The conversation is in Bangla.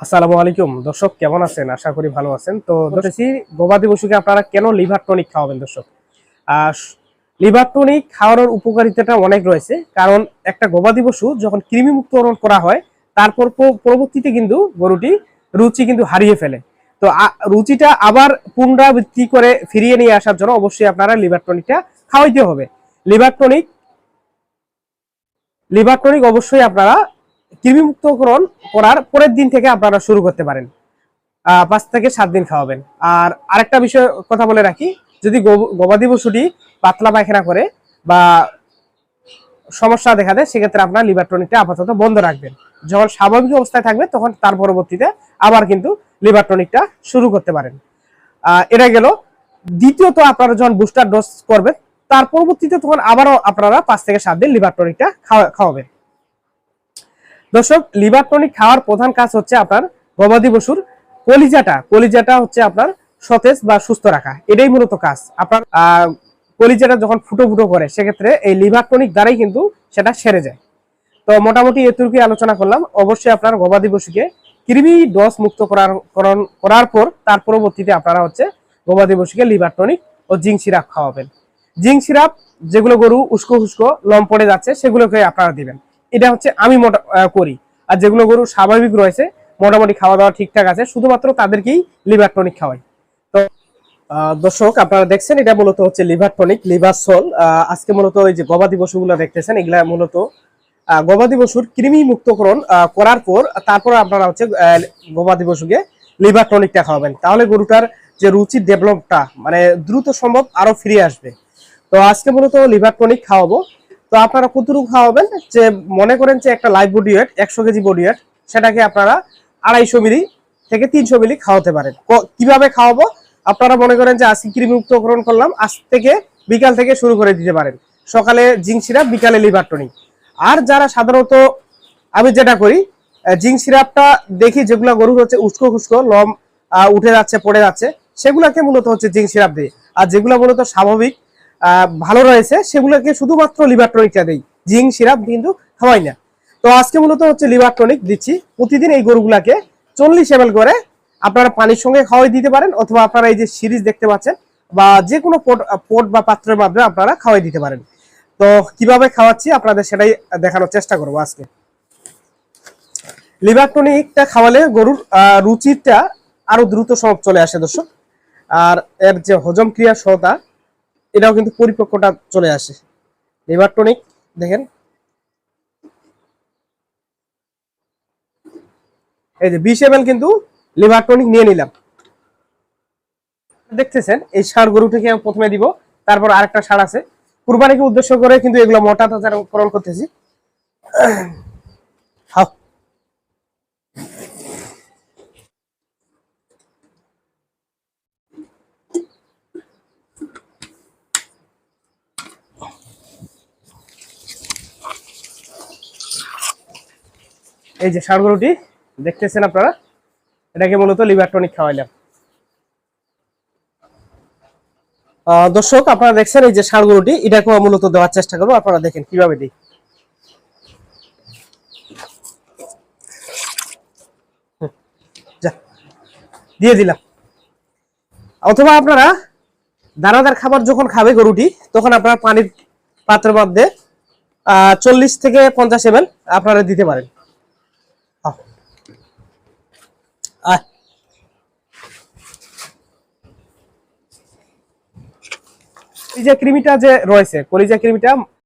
আসসালামু আলাইকুম। দর্শক কেমন আছেন? আশা করি ভালো আছেন। তো দেখেছি গবাদি পশুকে আপনারা কেন লিভার টনিক খাওয়াবেন দর্শক? আর লিভার টনিক খাওয়ানোর উপকারিতাটা অনেক রয়েছে। কারণ একটা গবাদি পশু যখন কৃমি মুক্তকরণ করা হয় তারপর পরবর্তীতে কিন্তু গরুটি রুচি কিন্তু হারিয়ে ফেলে। তো রুচিটা আবার পুনরাবৃত্তি করে ফিরিয়ে নিয়ে আসার জন্য অবশ্যই আপনারা লিভার টনিকটা খাওয়াইতে হবে। লিভার টনিক লিভার টনিক অবশ্যই আপনারা কৃমিমুক্তকরণ করার পরের দিন থেকে আপনারা শুরু করতে পারেন। পাঁচ থেকে সাত দিন খাওয়াবেন। আর আরেকটা বিষয়, কথা বলে রাখি, যদি গবাদি পশুটি পাতলা পায়খানা করে বা সমস্যা দেখা দেয়, সেক্ষেত্রে আপনার লিভার টনিকটা আপাতত বন্ধ রাখবেন। যখন স্বাভাবিক অবস্থায় থাকবে, তখন তার পরবর্তীতে আবার কিন্তু লিভার টনিকটা শুরু করতে পারেন। এটা গেল। দ্বিতীয়ত, আপনারা যখন বুস্টার ডোজ করবেন, তার পরবর্তীতে তখন আবারও আপনারা পাঁচ থেকে সাত দিন লিভার টনিকটা খাওয়া- খাওয়াবেন। দর্শক, লিভার টনিক খাওয়ার প্রধান কাজ হচ্ছে আপনার গবাদি পশুর কলিজাটা। কলিজাটা হচ্ছে আপনার সতেজ বা সুস্থ রাখা। এটাই মূলত কাজ। আপনার কলিজাটা যখন ফুটো ফুটো করে, সেক্ষেত্রে এই লিভার টনিক দ্বারাই কিন্তু সেটা সেরে যায়। তো মোটামুটি এতটুকুই আলোচনা করলাম। অবশ্যই আপনার গবাদি পশুকে কৃমি ডস মুক্ত করার করার পর তার পরবর্তীতে আপনারা হচ্ছে গবাদি পশুকে লিভার টনিক ও জিঙ্ক সিরাপ খাওয়াবেন। জিঙ্ক সিরাপ, যেগুলো গরু উস্কো উস্কো লম পড়ে যাচ্ছে, সেগুলোকে আপনারা দিবেন। এটা হচ্ছে আমি মোটা করি। আর যেগুলো গরু স্বাভাবিক রয়েছে, মোটামুটি খাওয়া দাওয়া ঠিকঠাক আছে, শুধুমাত্র তাদেরকেই লিভার টনিক খাওয়াই। তো দর্শক, আপনারা দেখছেন, এটা মূলত হচ্ছে লিভার টনিক, লিভার সোল। আজকে মূলত ওই যে গবাদি পশুগুলো দেখতেছেন, এগুলা মূলত গবাদি পশুর কৃমি মুক্তকরণ করার পর, তারপর আপনারা হচ্ছে গবাদি পশুকে লিভার টনিকটা খাওয়াবেন। তাহলে গরুটার যে রুচির ডেভেলপটা মানে দ্রুত সম্ভব আরও ফিরে আসবে। তো আজকে মূলত লিভার টনিক খাওয়াবো। তো আপনারা কতটুকু খাওয়াবেন? যে মনে করেন যে একটা লাইভ বডি ওয়েট একশো কেজি বডি ওয়েট সেটাকে আপনারা আড়াইশো মিলি থেকে তিনশো মিলি খাওয়াতে পারেন। কীভাবে খাওয়াবো? আপনারা মনে করেন যে আজকে কৃমিমুক্তকরণ করলাম, আজ থেকে বিকাল থেকে শুরু করে দিতে পারেন। সকালে জিঙ্ক সিরাপ, বিকালে লিভার টনিক আর যারা সাধারণত, আমি যেটা করি জিঙ্ক সিরাপটা দেখি যেগুলো গরুর হচ্ছে উস্কো খুস্কো, লম উঠে যাচ্ছে, পড়ে যাচ্ছে, সেগুলাকে মূলত হচ্ছে জিঙ্ক সিরাপ দিই আর যেগুলো মূলত স্বাভাবিক ভালো রয়েছে। সেগুলোকে শুধুমাত্র লিভার টনিকটা দেই জিঙ্ক, সিরাপ কিন্তু খাওয়াই না। তো আজকে মূলত হচ্ছে লিভার টনিক দিচ্ছি। প্রতিদিন এই গরুগুলাকে চল্লিশ এমএল করে আপনারা পানির সঙ্গে খাওয়াই দিতে পারেন, অথবা আপনারা এই যে সিরিজ দেখতে পাচ্ছেন, বা যে কোনো পোট পোট বা পাত্রের মাধ্যমে আপনারা খাওয়াই দিতে পারেন। তো কীভাবে খাওয়াচ্ছি আপনাদের সেটাই দেখানোর চেষ্টা করব আজকে। লিভার টনিকটা খাওয়ালে গরুর রুচিটা আরও দ্রুত সমাপ চলে আসে দর্শক। আর এর যে হজম ক্রিয়া সহতা এটাও কিন্তু পরিপক্কটা চলে আসে। লিভার টনিক, দেখেন। এই যে বিশ এমএল কিন্তু লিভার টনিক নিয়ে নিলাম। দেখতেছেন, এই ষাঁড় গরুটিকে আমি প্রথমে দিব, তারপর আরেকটা সার আছে। কুরবানিকে উদ্দেশ্য করে কিন্তু এগুলো মোটা তাজাকরণ করতেছি। এই যে ষাঁড় গরুটি দেখতেছেন আপনারা? এটাকে মূলত লিভার টনিক খাওয়াইলাম দর্শক, আপনারা দেখছেন এই যে ষাঁড় গরুটি এটাকে মূলত দেওয়ার চেষ্টা করব। আপনারা দেখেন, কীভাবে দিই। দিয়ে দিলাম। অথবা আপনারা দানাদার খাবার যখন খাবে গরুটি, তখন আপনারা পানির পাত্রের মধ্যে চল্লিশ থেকে পঞ্চাশ এম আপনারা দিতে পারেন। এই যে ক্রিমিটা যে রয়েছে কলিজা কৃমিটা